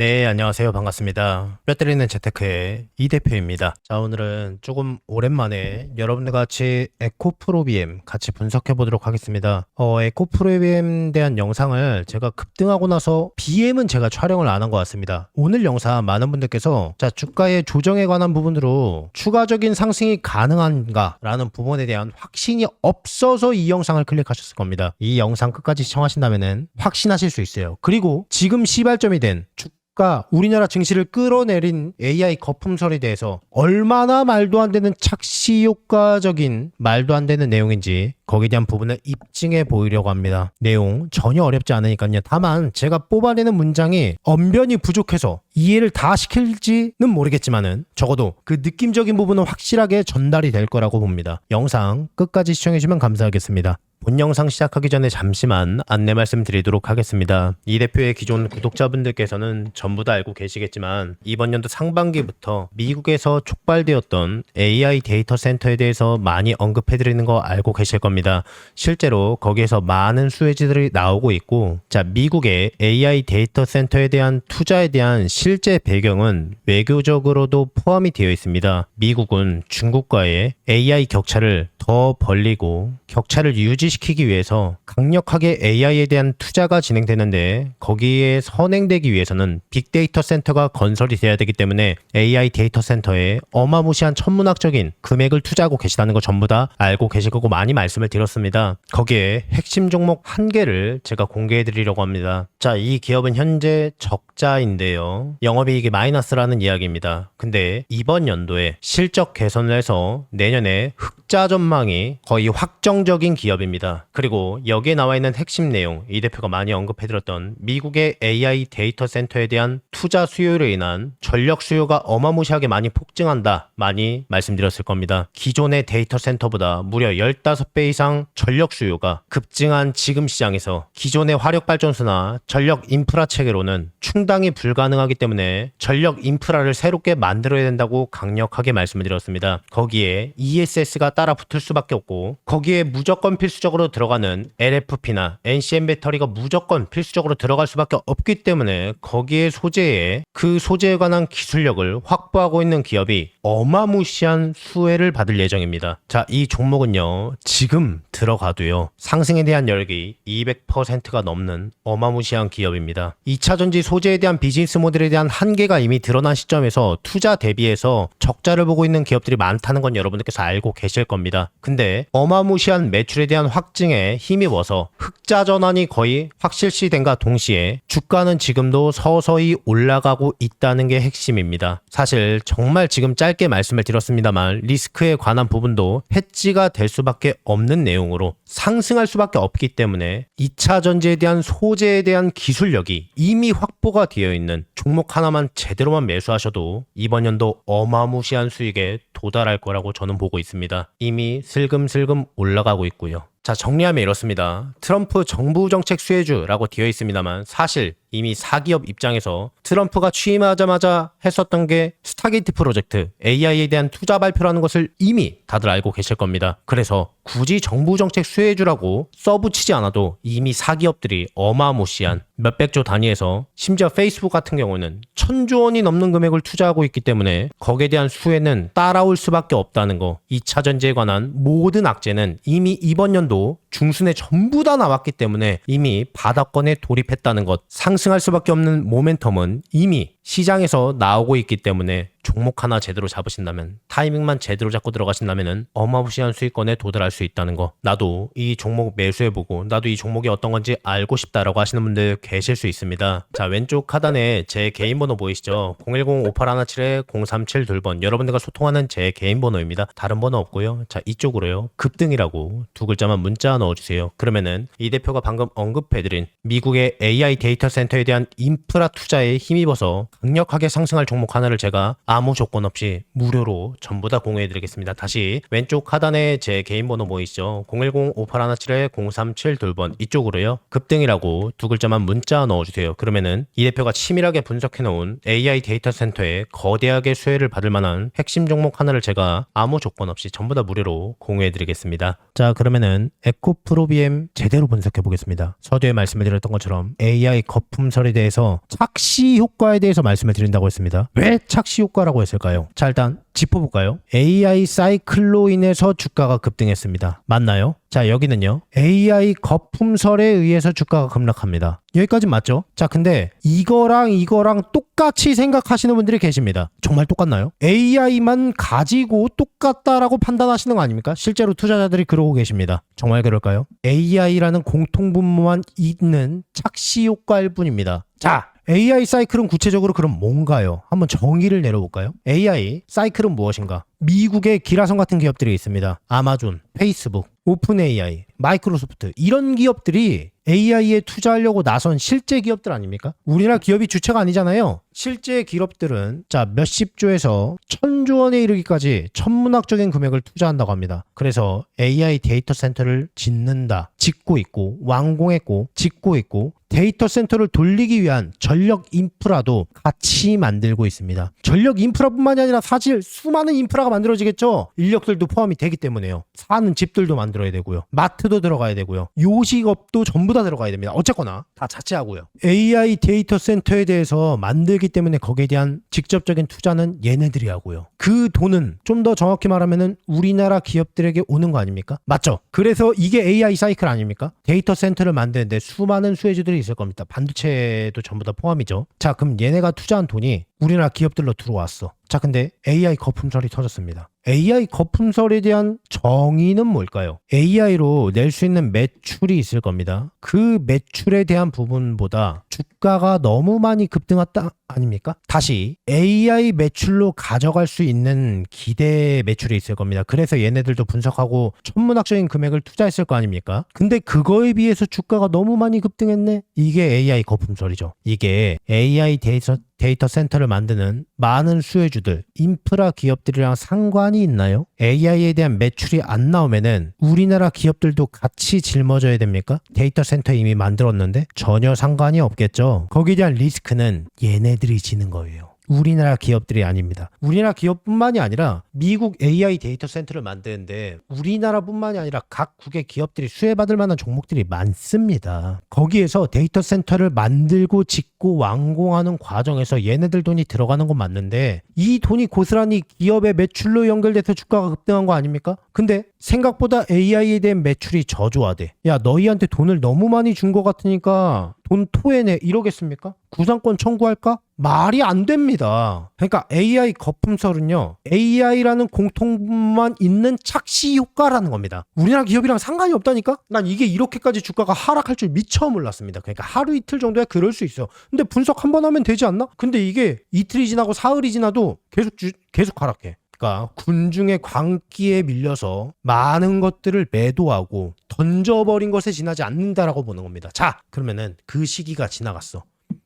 네, 안녕하세요. 반갑습니다. 뼈때리는 재테크의 이 대표입니다. 자, 오늘은 조금 오랜만에 여러분들 같이 에코프로 BM 같이 분석해 보도록 하겠습니다. 어, 에코프로 BM 대한 영상을 제가 급등하고 나서 BM은 제가 촬영을 안 한 것 같습니다. 오늘 영상 많은 분들께서 자, 주가의 조정에 관한 부분으로 추가적인 상승이 가능한가 라는 부분에 대한 확신이 없어서 이 영상을 클릭하셨을 겁니다. 이 영상 끝까지 시청하신다면 확신하실 수 있어요. 그리고 지금 시발점이 된 주 가 우리나라 증시를 끌어내린 AI 거품설에 대해서 얼마나 말도 안 되는 착시 효과적인 말도 안 되는 내용인지 거기에 대한 부분을 입증해 보이려고 합니다. 내용 전혀 어렵지 않으니까요. 다만 제가 뽑아내는 문장이 언변이 부족해서 이해를 다 시킬지는 모르겠지만은 적어도 그 느낌적인 부분은 확실하게 전달이 될 거라고 봅니다. 영상 끝까지 시청해 주시면 감사하겠습니다. 본 영상 시작하기 전에 잠시만 안내 말씀드리도록 하겠습니다. 이 대표의 기존 구독자분들께서는 전부 다 알고 계시겠지만 이번 연도 상반기부터 미국에서 촉발되었던 AI 데이터 센터에 대해서 많이 언급해드리는 거 알고 계실 겁니다. 실제로 거기에서 많은 수혜지들이 나오고 있고 자 미국의 AI 데이터 센터에 대한 투자에 대한 실제 배경은 외교적으로도 포함이 되어 있습니다. 미국은 중국과의 AI 격차를 더 벌리고 격차를 유지 시키기 위해서 강력하게 AI에 대한 투자가 진행되는데 거기에 선행되기 위해서는 빅데이터 센터가 건설이 돼야 되기 때문에 AI 데이터 센터에 어마무시한 천문학적인 금액을 투자하고 계시다는 거 전부 다 알고 계실 거고 많이 말씀을 드렸습니다. 거기에 핵심 종목 한 개를 제가 공개해 드리려고 합니다. 자, 이 기업은 현재 적자인데요. 영업이익이 마이너스라는 이야기입니다. 근데 이번 연도에 실적 개선을 해서 내년에 흑자 전망이 거의 확정적인 기업입니다. 그리고 여기에 나와 있는 핵심 내용, 이 대표가 많이 언급해드렸던 미국의 AI 데이터 센터에 대한 투자 수요로 인한 전력 수요가 어마무시하게 많이 폭증한다. 많이 말씀드렸을 겁니다. 기존의 데이터 센터보다 무려 15배 이상 전력 수요가 급증한 지금 시장에서 기존의 화력 발전소나 전력 인프라 체계로는 충당이 불가능하기 때문에 전력 인프라를 새롭게 만들어야 된다고 강력하게 말씀을 드렸습니다. 거기에 ESS가 따라 붙을 수밖에 없고 거기에 무조건 필수적 으로 들어가는 LFP나 NCM 배터리가 무조건 필수적으로 들어갈 수밖에 없기 때문에 거기에 소재에 그 소재에 관한 기술력을 확보하고 있는 기업이 어마무시한 수혜를 받을 예정입니다. 자, 이 종목은요, 지금 들어가도요, 상승에 대한 열기 200%가 넘는 어마무시한 기업입니다. 2차 전지 소재에 대한 비즈니스 모델에 대한 한계가 이미 드러난 시점에서 투자 대비해서 적자를 보고 있는 기업들이 많다는 건 여러분들께서 알고 계실 겁니다. 근데 어마무시한 매출에 대한 확 증에 힘입어서 흑자 전환이 거의 확실시된과 동시에 주가는 지금도 서서히 올라가고 있다는 게 핵심입니다. 사실 정말 지금 짧게 말씀을 드렸습니다만 리스크에 관한 부분도 해지가 될 수밖에 없는 내용으로 상승할 수밖에 없기 때문에 2차 전지에 대한 소재에 대한 기술력이 이미 확보가 되어 있는 종목 하나만 제대로만 매수하셔도 이번 연도 어마무시한 수익에 도달할 거라고 저는 보고 있습니다. 이미 슬금슬금 올라가고 있고요. 자, 정리하면 이렇습니다. 트럼프 정부 정책 수혜주라고 되어 있습니다만 사실 이미 사기업 입장에서 트럼프가 취임하자마자 했었던 게 스타게이트 프로젝트 AI에 대한 투자 발표라는 것을 이미 다들 알고 계실 겁니다. 그래서 굳이 정부 정책 수혜주라고 써붙이지 않아도 이미 사기업들이 어마무시한 몇백조 단위에서 심지어 페이스북 같은 경우는 천조 원이 넘는 금액을 투자하고 있기 때문에 거기에 대한 수혜는 따라올 수밖에 없다는 거. 2차 전지에 관한 모든 악재는 이미 이번 연도 중순에 전부 다 나왔기 때문에 이미 바닥권에 돌입했다는 것. 상승할 수밖에 없는 모멘텀은 이미 시장에서 나오고 있기 때문에 종목 하나 제대로 잡으신다면 타이밍만 제대로 잡고 들어가신다면은 어마무시한 수익권에 도달할 수 있다는 거. 나도 이 종목 매수해보고 나도 이 종목이 어떤 건지 알고 싶다라고 하시는 분들 계실 수 있습니다. 자 왼쪽 하단에 제 개인 번호 보이시죠? 010-5817-037 둘번 여러분들과 소통하는 제 개인 번호입니다. 다른 번호 없고요. 자 이쪽으로요. 급등이라고 두 글자만 문자 넣어주세요. 그러면은 이 대표가 방금 언급해드린 미국의 AI 데이터 센터에 대한 인프라 투자에 힘입어서 강력하게 상승할 종목 하나를 제가 아무 조건 없이 무료로 전부 다 공유해드리겠습니다. 다시 왼쪽 하단에 제 개인 번호 보이시죠? 010-5817-037 돌번 이쪽으로요. 급등이라고 두 글자만 문자 넣어주세요. 그러면은 이 대표가 치밀하게 분석해놓은 AI 데이터 센터에 거대하게 수혜를 받을 만한 핵심 종목 하나를 제가 아무 조건 없이 전부 다 무료로 공유해드리겠습니다. 자 그러면은 에코프로비엠 제대로 분석해 보겠습니다. 서두에 말씀을 드렸던 것처럼 AI 거품설에 대해서 착시 효과에 대해서 말씀을 드린다고 했습니다. 왜 착시 효과라고 했을까요? 자 일단 짚어볼까요? AI 사이클로 인해서 주가가 급등했습니다. 맞나요? 자 여기는요 AI 거품설에 의해서 주가가 급락합니다. 여기까지 맞죠? 자 근데 이거랑 이거랑 똑같이 생각하시는 분들이 계십니다. 정말 똑같나요? AI만 가지고 똑같다라고 판단하시는 거 아닙니까? 실제로 투자자들이 그러고 계십니다. 정말 그럴까요? AI라는 공통분모만 있는 착시 효과일 뿐입니다. 자 AI 사이클은 구체적으로 그럼 뭔가요? 한번 정의를 내려볼까요? AI 사이클은 무엇인가? 미국의 기라성 같은 기업들이 있습니다. 아마존, 페이스북, 오픈 AI, 마이크로소프트 이런 기업들이 AI에 투자하려고 나선 실제 기업들 아닙니까? 우리나라 기업이 주체가 아니잖아요. 실제 기업들은 자 몇십 조에서 천조 원에 이르기까지 천문학적인 금액을 투자한다고 합니다. 그래서 AI 데이터 센터를 짓는다, 짓고 있고 완공했고 짓고 있고 데이터 센터를 돌리기 위한 전력 인프라도 같이 만들고 있습니다. 전력 인프라뿐만이 아니라 사실 수많은 인프라가 만들어지겠죠. 인력들도 포함이 되기 때문에요. 사는 집들도 만들어 야 되고요. 마트도 들어가야 되고요. 요식업도 전부 다 들어가야 됩니다. 어쨌거나 다 자체하고요. AI 데이터 센터에 대해서 만들기 때문에 거기에 대한 직접적인 투자는 얘네들이 하고요. 그 돈은 좀 더 정확히 말하면은 우리나라 기업들에게 오는 거 아닙니까? 맞죠? 그래서 이게 AI 사이클 아닙니까? 데이터 센터를 만드는데 수많은 수혜주들이 있을 겁니다. 반도체도 전부 다 포함이죠. 자, 그럼 얘네가 투자한 돈이 우리나라 기업들로 들어왔어. 자, 근데 AI 거품설이 터졌습니다. AI 거품설에 대한 정의는 뭘까요? AI로 낼 수 있는 매출이 있을 겁니다. 그 매출에 대한 부분보다 주가가 너무 많이 급등했다 아닙니까? 다시 AI 매출로 가져갈 수 있는 기대 매출이 있을 겁니다. 그래서 얘네들도 분석하고 천문학적인 금액을 투자했을 거 아닙니까? 근데 그거에 비해서 주가가 너무 많이 급등했네? 이게 AI 거품설이죠. 이게 AI 데이터 데이터 센터를 만드는 많은 수혜주들, 인프라 기업들이랑 상관이 있나요? AI에 대한 매출이 안 나오면은 우리나라 기업들도 같이 짊어져야 됩니까? 데이터 센터 이미 만들었는데 전혀 상관이 없겠죠. 거기에 대한 리스크는 얘네 들이 지는 거예요. 우리나라 기업들이 아닙니다. 우리나라 기업뿐만이 아니라 미국 AI 데이터 센터를 만드는데 우리나라뿐만이 아니라 각 국의 기업들이 수혜받을 만한 종목들이 많습니다. 거기에서 데이터 센터를 만들고 짓고 완공하는 과정에서 얘네들 돈이 들어가는 건 맞는데 이 돈이 고스란히 기업의 매출로 연결돼서 주가가 급등한 거 아닙니까? 근데 생각보다 AI에 대한 매출이 저조하대. 야 너희한테 돈을 너무 많이 준 것 같으니까 돈 토해내 이러겠습니까? 구상권 청구할까? 말이 안 됩니다. 그러니까 AI 거품설은요, AI라는 공통만 있는 착시 효과라는 겁니다. 우리나라 기업이랑 상관이 없다니까? 난 이게 이렇게까지 주가가 하락할 줄 미처 몰랐습니다. 그러니까 하루 이틀 정도야 그럴 수 있어. 근데 분석 한 번 하면 되지 않나? 근데 이게 이틀이 지나고 사흘이 지나도 계속 주, 계속 하락해. 그러니까 군중의 광기에 밀려서 많은 것들을 매도하고 던져버린 것에 지나지 않는다라고 보는 겁니다. 자, 그러면은 그 시기가 지나갔어.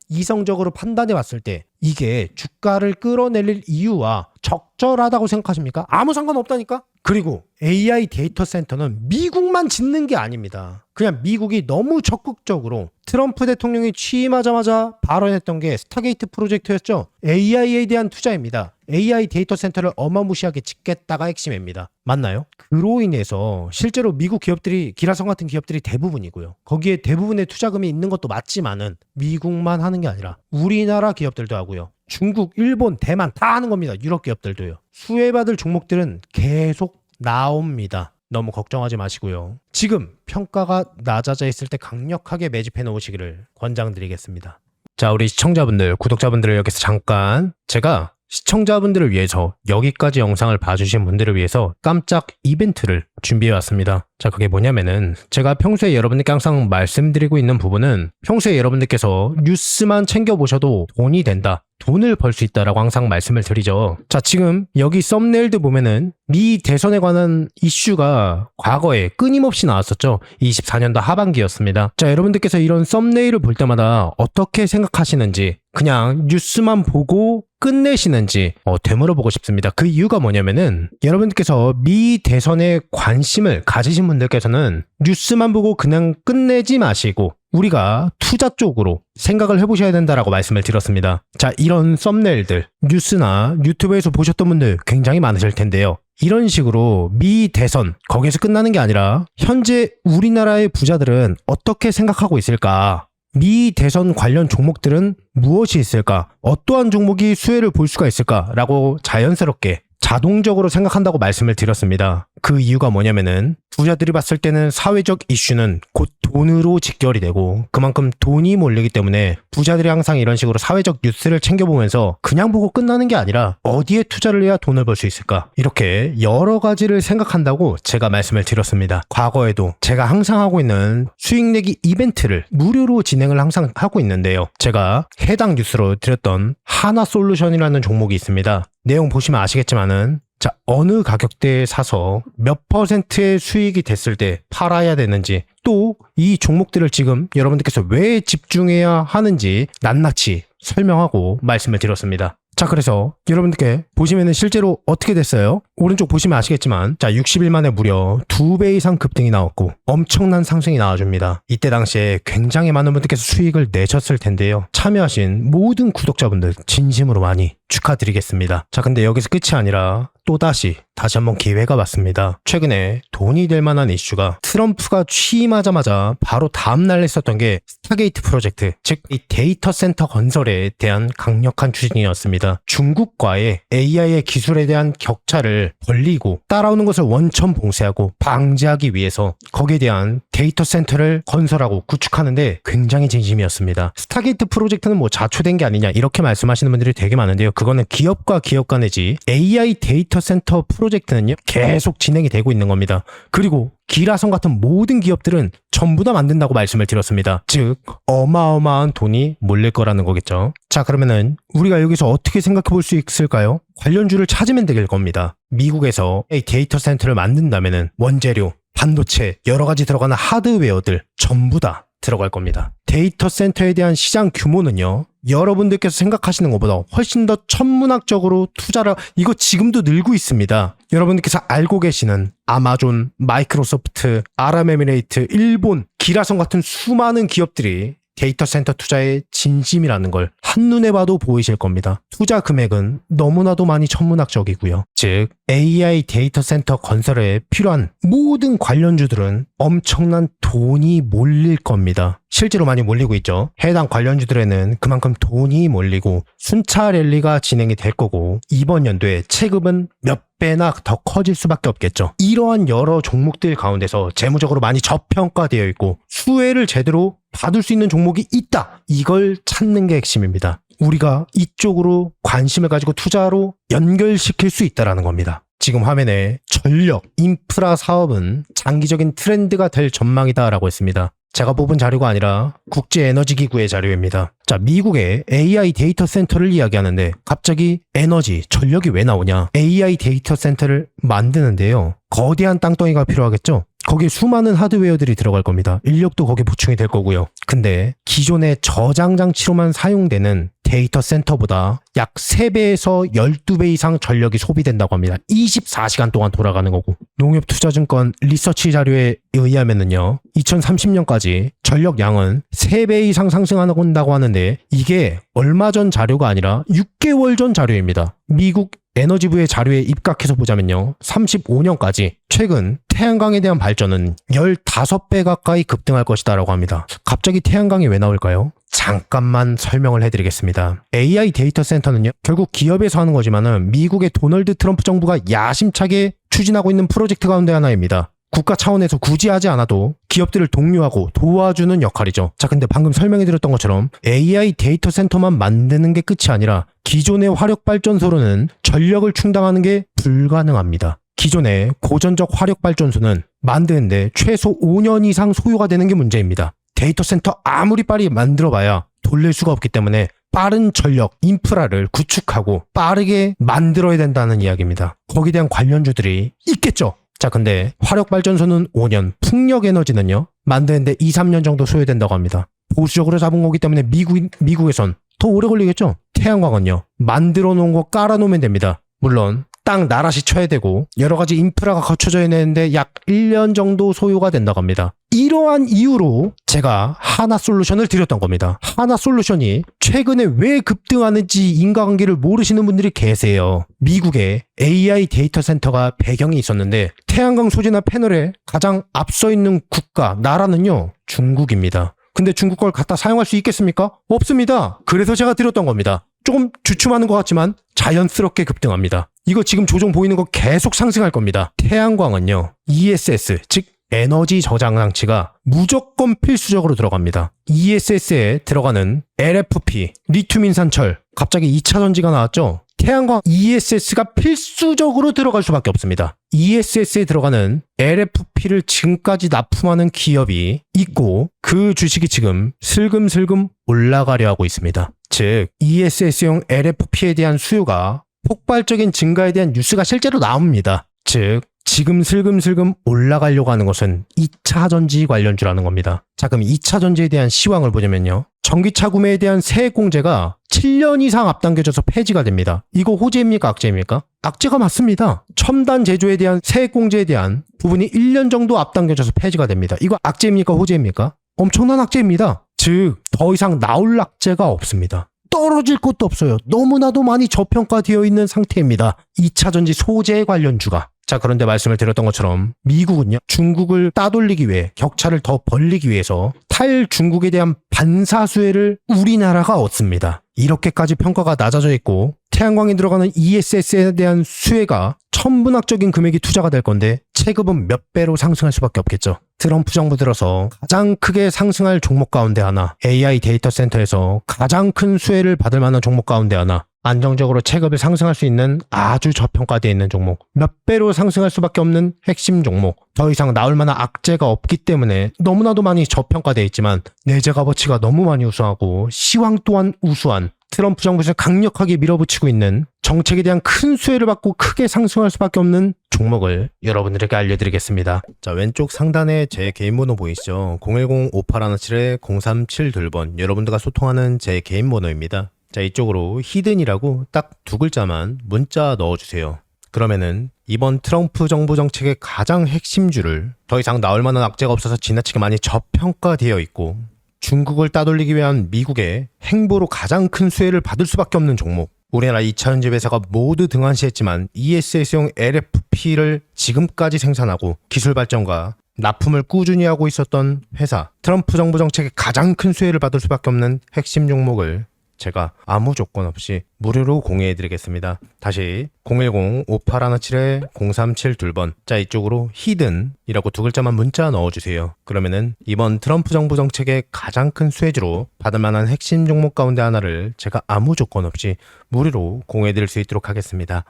이성적으로 판단해 봤을 때 이게 주가를 끌어낼 이유와 적절하다고 생각하십니까? 아무 상관없다니까? 그리고 AI 데이터 센터는 미국만 짓는 게 아닙니다. 그냥 미국이 너무 적극적으로 트럼프 대통령이 취임하자마자 발언했던 게 스타게이트 프로젝트였죠. AI에 대한 투자입니다. AI 데이터 센터를 어마무시하게 짓겠다가 핵심입니다. 맞나요? 그로 인해서 실제로 미국 기업들이 기라성 같은 기업들이 대부분이고요. 거기에 대부분의 투자금이 있는 것도 맞지만은 미국만 하는 게 아니라 우리나라 기업들도 하고요. 중국, 일본, 대만 다 하는 겁니다. 유럽 기업들도요. 수혜받을 종목들은 계속 나옵니다. 너무 걱정하지 마시고요. 지금 평가가 낮아져 있을 때 강력하게 매집해 놓으시기를 권장드리겠습니다. 자, 우리 시청자분들, 구독자분들을 여기서 잠깐 제가 시청자분들을 위해서 여기까지 영상을 봐주신 분들을 위해서 깜짝 이벤트를 준비해왔습니다. 자, 그게 뭐냐면은 제가 평소에 여러분들께 항상 말씀드리고 있는 부분은 평소에 여러분들께서 뉴스만 챙겨보셔도 돈이 된다. 돈을 벌 수 있다라고 항상 말씀을 드리죠. 자, 지금 여기 썸네일도 보면은 미 대선에 관한 이슈가 과거에 끊임없이 나왔었죠. 24년도 하반기였습니다. 자, 여러분들께서 이런 썸네일을 볼 때마다 어떻게 생각하시는지 그냥 뉴스만 보고 끝내시는지 어, 되물어보고 싶습니다. 그 이유가 뭐냐면은 여러분들께서 미 대선에 관심을 가지신 분들께서는 뉴스만 보고 그냥 끝내지 마시고 우리가 투자 쪽으로 생각을 해보셔야 된다라고 말씀을 드렸습니다. 자, 이런 썸네일들 뉴스나 유튜브에서 보셨던 분들 굉장히 많으실 텐데요. 이런 식으로 미 대선 거기에서 끝나는 게 아니라 현재 우리나라의 부자들은 어떻게 생각하고 있을까? 미 대선 관련 종목들은 무엇이 있을까? 어떠한 종목이 수혜를 볼 수가 있을까?라고 자연스럽게 자동적으로 생각한다고 말씀을 드렸습니다. 그 이유가 뭐냐면은 부자들이 봤을 때는 사회적 이슈는 곧 돈으로 직결이 되고 그만큼 돈이 몰리기 때문에 부자들이 항상 이런 식으로 사회적 뉴스를 챙겨보면서 그냥 보고 끝나는 게 아니라 어디에 투자를 해야 돈을 벌 수 있을까 이렇게 여러 가지를 생각한다고 제가 말씀을 드렸습니다. 과거에도 제가 항상 하고 있는 수익 내기 이벤트를 무료로 진행을 항상 하고 있는데요. 제가 해당 뉴스로 드렸던 하나 솔루션이라는 종목이 있습니다. 내용 보시면 아시겠지만은 자, 어느 가격대에 사서 몇 퍼센트의 수익이 됐을 때 팔아야 되는지 또 이 종목들을 지금 여러분들께서 왜 집중해야 하는지 낱낱이 설명하고 말씀을 드렸습니다. 자, 그래서 여러분들께 보시면은 실제로 어떻게 됐어요? 오른쪽 보시면 아시겠지만, 자, 60일 만에 무려 2배 이상 급등이 나왔고, 엄청난 상승이 나와줍니다. 이때 당시에 굉장히 많은 분들께서 수익을 내셨을 텐데요. 참여하신 모든 구독자분들 진심으로 많이 축하드리겠습니다. 자, 근데 여기서 끝이 아니라 또다시 다시 한번 기회가 왔습니다. 최근에 돈이 될 만한 이슈가 트럼프가 취임하자마자 바로 다음날 했었던 게 스타게이트 프로젝트, 즉 이 데이터 센터 건설에 대한 강력한 추진이었습니다. 중국과의 AI의 기술에 대한 격차를 벌리고 따라오는 것을 원천 봉쇄하고 방지하기 위해서 거기에 대한 데이터 센터를 건설하고 구축하는데 굉장히 진심이었습니다. 스타게이트 프로젝트는 뭐 자초된 게 아니냐 이렇게 말씀하시는 분들이 되게 많은데요. 그거는 기업과 기업 간의지 AI 데이터 센터 프로 젝트는요 계속 진행이 되고 있는 겁니다. 그리고 기라성 같은 모든 기업들은 전부 다 만든다고 말씀을 드렸습니다. 즉 어마어마한 돈이 몰릴 거라는 거겠죠. 자 그러면은 우리가 여기서 어떻게 생각해 볼 수 있을까요? 관련주를 찾으면 될 겁니다. 미국에서 이 데이터 센터를 만든다면은 원재료, 반도체, 여러 가지 들어가는 하드웨어들 전부 다 들어갈 겁니다. 데이터 센터에 대한 시장 규모는요. 여러분들께서 생각하시는 것보다 훨씬 더 천문학적으로 투자를 이거 지금도 늘고 있습니다. 여러분들께서 알고 계시는 아마존, 마이크로소프트, 아랍에미레이트, 일본, 기라성 같은 수많은 기업들이 데이터 센터 투자의 진심이라는 걸 한눈에 봐도 보이실 겁니다. 투자 금액은 너무나도 많이 천문학적이고요. 즉 AI 데이터 센터 건설에 필요한 모든 관련주들은 엄청난 돈이 몰릴 겁니다. 실제로 많이 몰리고 있죠. 해당 관련주들에는 그만큼 돈이 몰리고 순차 랠리가 진행이 될 거고 이번 연도에 체급은 몇 배나 더 커질 수밖에 없겠죠. 이러한 여러 종목들 가운데서 재무적으로 많이 저평가되어 있고 수혜를 제대로 받을 수 있는 종목이 있다. 이걸 찾는 게 핵심입니다. 우리가 이쪽으로 관심을 가지고 투자로 연결시킬 수 있다라는 겁니다. 지금 화면에 전력, 인프라 사업은 장기적인 트렌드가 될 전망이다라고 했습니다. 제가 뽑은 자료가 아니라 국제에너지기구의 자료입니다. 자, 미국의 AI 데이터 센터를 이야기하는데 갑자기 에너지, 전력이 왜 나오냐? AI 데이터 센터를 만드는데요. 거대한 땅덩이가 필요하겠죠? 거기에 수많은 하드웨어들이 들어갈 겁니다. 인력도 거기에 보충이 될 거고요. 근데 기존의 저장 장치로만 사용되는 데이터 센터보다 약 3배에서 12배 이상 전력이 소비된다고 합니다. 24시간 동안 돌아가는 거고. 농협투자증권 리서치 자료에 의하면은요. 2030년까지 전력 양은 3배 이상 상승한다고 하는데 이게 얼마 전 자료가 아니라 6개월 전 자료입니다. 미국 에너지부의 자료에 입각해서 보자면요. 35년까지 최근 태양광에 대한 발전은 15배 가까이 급등할 것이다라고 합니다. 갑자기 태양광이 왜 나올까요? 잠깐만 설명을 해드리겠습니다. AI 데이터 센터는요, 결국 기업에서 하는 거지만은 미국의 도널드 트럼프 정부가 야심차게 추진하고 있는 프로젝트 가운데 하나입니다. 국가 차원에서 굳이 하지 않아도 기업들을 독려하고 도와주는 역할이죠. 자, 근데 방금 설명해 드렸던 것처럼 AI 데이터 센터만 만드는 게 끝이 아니라 기존의 화력 발전소로는 전력을 충당하는 게 불가능합니다. 기존의 고전적 화력 발전소는 만드는데 최소 5년 이상 소요가 되는 게 문제입니다. 데이터 센터 아무리 빨리 만들어 봐야 돌릴 수가 없기 때문에 빠른 전력, 인프라를 구축하고 빠르게 만들어야 된다는 이야기입니다. 거기에 대한 관련주들이 있겠죠. 자, 근데 화력 발전소는 5년, 풍력 에너지는요, 만드는데 2, 3년 정도 소요된다고 합니다. 보수적으로 잡은 거기 때문에 미국, 미국에선 더 오래 걸리겠죠? 태양광은요, 만들어 놓은 거 깔아 놓으면 됩니다. 물론, 땅 나라시 쳐야 되고, 여러 가지 인프라가 갖춰져야 되는데 약 1년 정도 소요가 된다고 합니다. 이러한 이유로 제가 하나 솔루션을 드렸던 겁니다. 하나 솔루션이 최근에 왜 급등하는지 인과관계를 모르시는 분들이 계세요. 미국에 AI 데이터 센터가 배경이 있었는데 태양광 소재나 패널에 가장 앞서 있는 국가, 나라는요, 중국입니다. 근데 중국 걸 갖다 사용할 수 있겠습니까? 없습니다. 그래서 제가 드렸던 겁니다. 조금 주춤하는 것 같지만 자연스럽게 급등합니다. 이거 지금 조정 보이는 거 계속 상승할 겁니다. 태양광은요, ESS, 즉 에너지 저장 장치가 무조건 필수적으로 들어갑니다. ESS에 들어가는 LFP, 리튬 인산철, 갑자기 2차 전지가 나왔죠? 태양광 ESS가 필수적으로 들어갈 수밖에 없습니다. ESS에 들어가는 LFP를 지금까지 납품하는 기업이 있고 그 주식이 지금 슬금슬금 올라가려 하고 있습니다. 즉 ESS용 LFP에 대한 수요가 폭발적인 증가에 대한 뉴스가 실제로 나옵니다. 즉 지금 슬금슬금 올라가려고 하는 것은 2차 전지 관련주라는 겁니다. 자, 그럼 2차 전지에 대한 시황을 보자면요. 전기차 구매에 대한 세액 공제가 7년 이상 앞당겨져서 폐지가 됩니다. 이거 호재입니까? 악재입니까? 악재가 맞습니다. 첨단 제조에 대한 세액 공제에 대한 부분이 1년 정도 앞당겨져서 폐지가 됩니다. 이거 악재입니까? 호재입니까? 엄청난 악재입니다. 즉, 더 이상 나올 악재가 없습니다. 떨어질 것도 없어요. 너무나도 많이 저평가되어 있는 상태입니다. 2차 전지 소재 관련주가. 자, 그런데 말씀을 드렸던 것처럼 미국은요, 중국을 따돌리기 위해 격차를 더 벌리기 위해서 탈 중국에 대한 반사수혜를 우리나라가 얻습니다. 이렇게까지 평가가 낮아져 있고 태양광에 들어가는 ESS에 대한 수혜가 천문학적인 금액이 투자가 될 건데 체급은 몇 배로 상승할 수밖에 없겠죠. 트럼프 정부 들어서 가장 크게 상승할 종목 가운데 하나, AI 데이터 센터에서 가장 큰 수혜를 받을 만한 종목 가운데 하나, 안정적으로 체급을 상승할 수 있는 아주 저평가되어 있는 종목, 몇 배로 상승할 수밖에 없는 핵심 종목, 더 이상 나올 만한 악재가 없기 때문에 너무나도 많이 저평가되어 있지만 내재 값어치가 너무 많이 우수하고 시황 또한 우수한 트럼프 정부에서 강력하게 밀어붙이고 있는 정책에 대한 큰 수혜를 받고 크게 상승할 수밖에 없는 종목을 여러분들에게 알려드리겠습니다. 자, 왼쪽 상단에 제 개인 번호 보이시죠? 010-5817-037 돌번 여러분들과 소통하는 제 개인 번호입니다. 자, 이쪽으로 히든이라고 딱 두 글자만 문자 넣어주세요. 그러면은 이번 트럼프 정부 정책의 가장 핵심주를 더 이상 나올 만한 악재가 없어서 지나치게 많이 저평가되어 있고 중국을 따돌리기 위한 미국의 행보로 가장 큰 수혜를 받을 수밖에 없는 종목. 우리나라 2차 전지 회사가 모두 등한시했지만 ESS용 LFP를 지금까지 생산하고 기술 발전과 납품을 꾸준히 하고 있었던 회사. 트럼프 정부 정책의 가장 큰 수혜를 받을 수밖에 없는 핵심 종목을 제가 아무 조건 없이 무료로 공유해 드리겠습니다. 다시 010-5817-037 둘번 자 이쪽으로 히든이라고 두 글자만 문자 넣어주세요. 그러면은 이번 트럼프 정부 정책의 가장 큰 수혜주로 받을 만한 핵심 종목 가운데 하나를 제가 아무 조건 없이 무료로 공유해 드릴 수 있도록 하겠습니다.